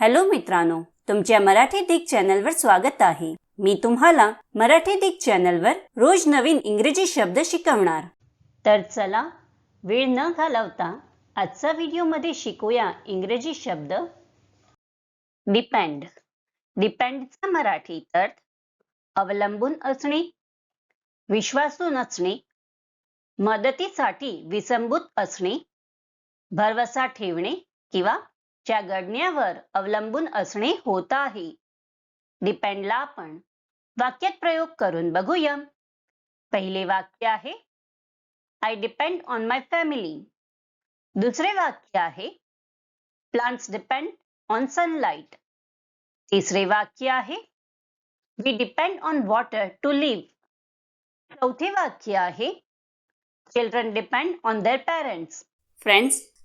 Hello मित्रांनो तुमच्या मराठी दिग चॅनलवर स्वागत आहे. मी तुम्हाला मराठी दिग चॅनलवर रोज नवीन इंग्रजी शब्द शिकवणार. तर चला वेळ न घालवता आजचा व्हिडिओमध्ये शिकूया इंग्रजी शब्द. डिपेंड डिपेंडचा मराठी अर्थ अवलंबून असणे विश्वासू नसणे मदतीसाठी विसंबूत असणे भरवसा ठेवणे किंवा च्या घडण्यावर अवलंबून असणे होत आहे. डिपेंडला आपण वाक्यात प्रयोग करून बघूया. पहिले वाक्य आहे I depend on my family दुसरे वाक्य आहे प्लांट्स डिपेंड ऑन सनलाइट तिसरे वाक्य आहे we depend on water to live चौथे वाक्य आहे children depend on their parents friends